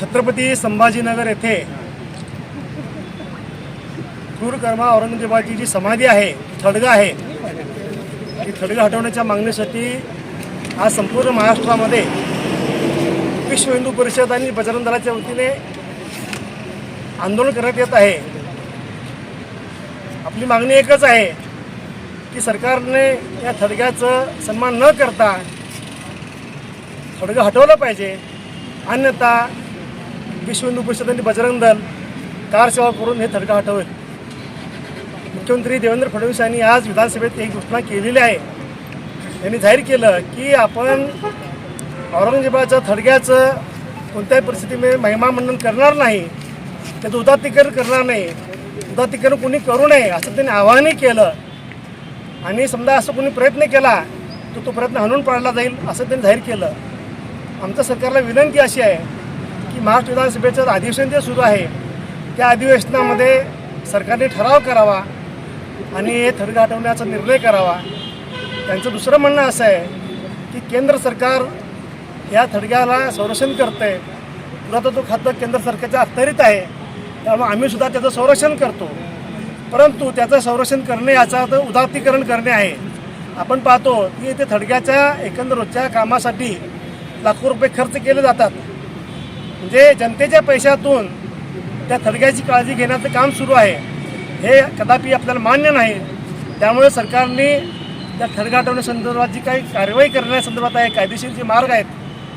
छत्रपती संभाजीनगर येथे क्रूरकर्मा औरंगजेबाची जी समाधी आहे थडगा आहे. ती थडगा हटवण्याच्या मागणीसाठी आज संपूर्ण महाराष्ट्रामध्ये विश्व हिंदू परिषद आणि बजरंग दलाच्या वतीने आंदोलन करण्यात येत आहे. आपली मागणी एकच आहे की सरकारने या थडग्याचं सन्मान न करता थडगं हटवलं पाहिजे. अन्यथा विश्व हिंदू परिषद आणि बजरंग दल कारसेवा करून हे थडगं हटवेल. मुख्यमंत्री देवेंद्र फडणवीस यांनी आज विधानसभेत एक घोषणा केलेली आहे. त्यांनी जाहीर केलं की आपण औरंगजेबाच्या थडग्याचं कोणत्याही परिस्थितीमध्ये महिमा मंडन करणार नाही त्याचं उदात्तीकरण करणार नाही उदात्तीकरण कोणी करू नये असं त्यांनी आवाहनही केलं. आणि समजा असं कोणी प्रयत्न केला तर तो प्रयत्न हणून पाडला जाईल असं त्यांनी जाहीर केलं. आमच्या सरकारला विनंती अशी आहे की महाराष्ट्र विधानसभेचं अधिवेशन जे सुरू आहे त्या अधिवेशनामध्ये सरकारने ठराव करावा आणि हे थर गाठवण्याचा निर्णय करावा. त्यांचं दुसरं म्हणणं असं आहे की केंद्र सरकार या थडग्याला संरक्षण करते पुरातत्व खातं केंद्र सरकारच्या अखत्यारीत आहे. त्यामुळे आम्हीसुद्धा त्याचं संरक्षण करतो. परंतु त्याचं संरक्षण करणे याचा अर्थ उदात्तीकरण करणे आहे. आपण पाहतो की ते थडग्याच्या एकंदर रोजच्या कामासाठी लाखो रुपये खर्च केले जातात. म्हणजे जनतेच्या पैशातून त्या थडग्याची काळजी घेण्याचं काम सुरू आहे. हे कदापि आपल्याला मान्य नाही. त्यामुळे सरकारने त्या थडगा हटवण्यासंदर्भात जी काही कारवाई करण्यासंदर्भात आहे कायदेशीर जे मार्ग आहेत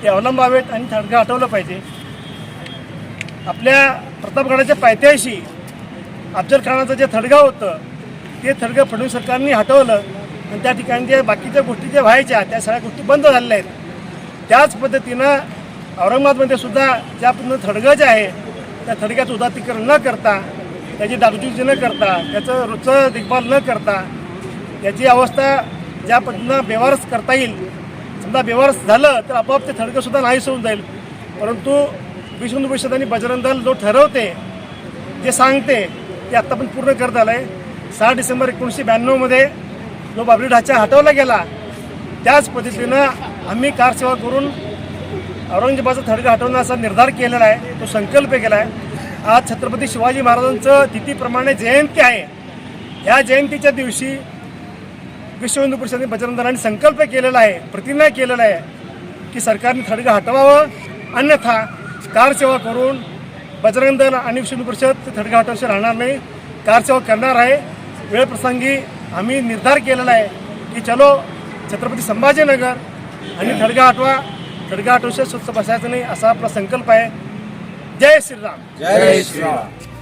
ते अवलंबावेत आणि थडगा हटवलं पाहिजे. आपल्या प्रतापगडाच्या पायथ्याशी अफजल खानाचं जे थडगा होतं ते थडगं फडणवीस सरकारने हटवलं. आणि त्या ठिकाणी जे बाकीच्या गोष्टी ज्या व्हायच्या त्या सगळ्या गोष्टी बंद झालेल्या आहेत. त्याच पद्धतीनं औरंगाबादमध्ये सुद्धा ज्या पद्धतीनं थडगं जे आहे त्या थडग्याचं उदात्तीकरण न करता त्याची डागडुजी न करता त्याचं रोजचं देखभाल न करता त्याची अवस्था ज्या पद्धतीनं बेवारस करता येईल समजा बेवारस झालं तर आपोआप ते थडगंसुद्धा नाहीस होऊन जाईल. परंतु विष्णू परिषद आणि बजरंग दल जो ठरवते जे सांगते ते आत्ता पण पूर्ण करत आलं आहे सहा डिसेंबर एकोणीसशे ब्याण्णवमध्ये जो बाबरी ढाचा हटवला गेला त्याच पद्धतीनं आम्ही कारसेवा करून औरंगजेबाचा थडगा हटवण्याचा निर्धार केलेला आहे तो संकल्प केला आहे. आज छत्रपती शिवाजी महाराजांचं तिथीप्रमाणे जयंती आहे. या जयंतीच्या दिवशी विश्व हिंदू परिषदेने बजरंग दलाने संकल्प केलेला आहे प्रतिज्ञा केलेला आहे की सरकारने थडगा हटवावं. अन्यथा कारसेवा करून बजरंग दल आणि विश्व हिंदू परिषद थडगा हटवशी राहणार नाही. कारसेवा करणार आहे. वेळप्रसंगी आम्ही निर्धार केलेला आहे की चलो छत्रपती संभाजीनगर आणि थडगा हटवा थडगा हटवशी स्वच्छ बसायचं नाही असा आपला संकल्प आहे. जय श्रीराम. जय श्रीराम.